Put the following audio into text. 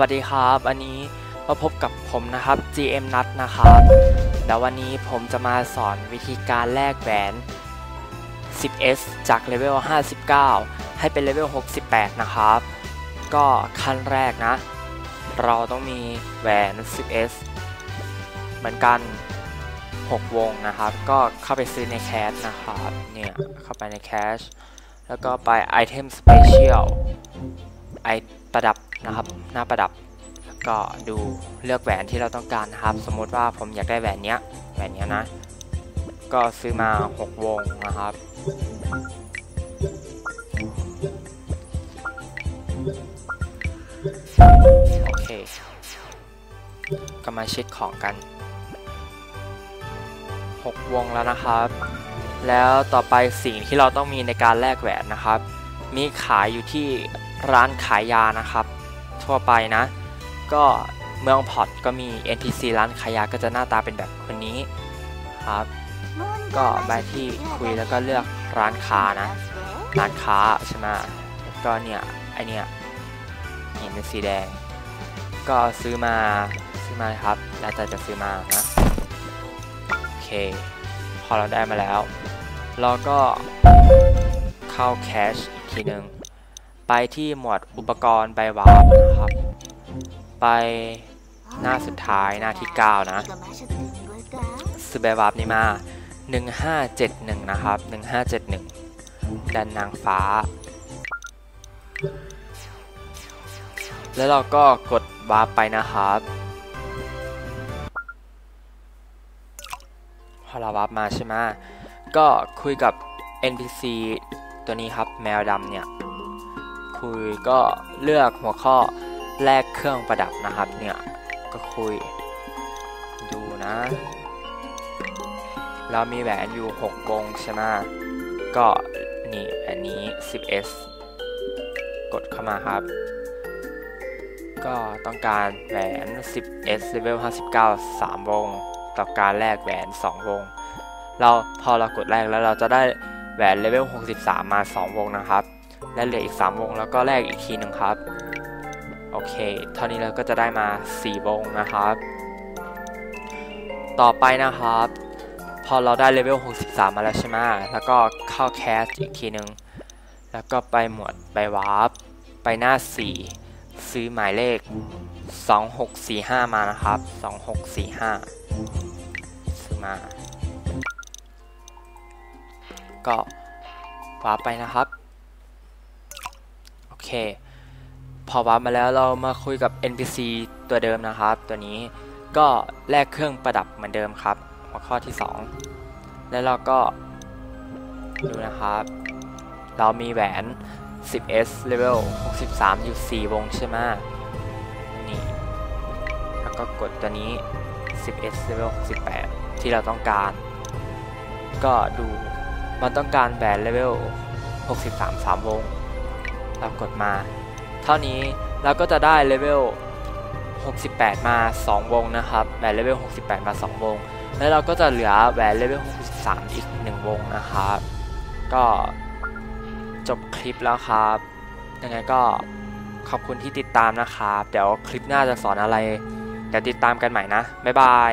วัสดีครับ อันนี้มาพบกับผมนะครับ GM นัทนะครับแล้ววันนี้ผมจะมาสอนวิธีการแลกแหวน 10s จากเลเวล 59 ให้เป็นเลเวล 68 นะครับ ก็ขั้นแรกนะ เราต้องมีแหวน 10s เหมือนกัน 6 วงนะครับ ก็เข้าไปซื้อในแคชนะครับ เนี่ย เข้าไปในแคชแล้วก็ไปไอเทมสเปเชียลไอประดับ นะครับ หน้าประดับ ก็ดูเลือกแหวนที่เราต้องการนะครับ สมมติว่าผมอยากได้แหวนเนี้ย แหวนเนี้ยนะ ก็ซื้อมา 6 วงนะครับ โอเค ก็มาเช็คของกัน 6 วงแล้วนะครับ แล้วต่อไปสิ่งที่เราต้องมีในการแลกแหวนนะครับ มีขายอยู่ที่ร้านขายยานะครับ ทั่วไปนะ ก็เมืองพอร์ตก็มี NPC ร้านขายยาก็จะหน้าตาเป็นแบบคนนี้ครับ ก็ไปที่คุยแล้วก็เลือกร้านค้านะ ร้านค้าใช่ไหมก็เนี่ยไอเนี่ยเห็นเป็นสีแดง ก็ซื้อมาซื้อมาครับ แล้วแต่จะซื้อมานะโอเค พอเราได้มาแล้ว เราก็เข้าแคชอีกทีหนึ่ง ไปที่หมวดอุปกรณ์ใบวาร์ปนะครับ ไปหน้าสุดท้ายหน้าที่ 9 นะซื้อใบวาร์ปนี้มา 1571 นะครับ 1571 ดันนางฟ้า แล้วเราก็กดวาร์ปไปนะครับพอเราวาร์ปมาใช่ไหมก็คุยกับ NPC ตัวนี้ครับแมวดำเนี่ย คุยก็เลือกหัวข้อแลกเครื่องประดับนะครับเนี่ยก็คุยดูนะ เรามีแหวนอยู่ 6 วงใช่ไหมก็นี่อันนี้ 10s กดเข้ามาครับ ก็ต้องการแหวน 10s level 59 3 วง ต่อการแลกแหวน 2 วง เราพอเรากดแรกแล้วเราจะได้แหวนเลเวล 63 มา 2 วงนะครับ และเหลืออีก3วงแล้วก็แลกอีกทีหนึ่งครับ โอเค เท่านี้เราก็จะได้มา4วงนะครับ ต่อไปนะครับ พอเราได้เลเวล 63 มาแล้วใช่ไหมแล้วก็เข้าแคสอีกทีหนึ่งแล้วก็ไปหมวดไปวาร์ปไปหน้า 4 ซื้อหมายเลข 2645 มานะครับ 2645 ซื้อมา ก็วาร์ปไปนะครับ เค พอวาร์ปมาแล้วเรามาคุยกับ NPC ตัวเดิมนะครับ ตัวนี้ก็แลกเครื่องประดับเหมือนเดิมครับ หัวข้อที่ 2 แล้วเราก็ดูนะครับ เรามีแหวน 10s level 63อยู่4วงใช่ไหมนี่แล้วก็กดตัวนี้ 10s level 68 ที่เราต้องการ ก็ดูมันต้องการแหวนเลเวล63 3 วง เรากดมา เท่านี้เราก็จะได้เลเวล 68 มา 2 วงนะครับแหวนเลเวล 68 มา 2 วง แล้วเราก็จะเหลือแหวนเลเวล 63 อีก 1 วงนะครับ ก็จบคลิปแล้วครับ ยังไงก็ขอบคุณที่ติดตามนะครับ เดี๋ยวคลิปหน้าจะสอนอะไร เดี๋ยวติดตามกันใหม่นะ บ๊ายบาย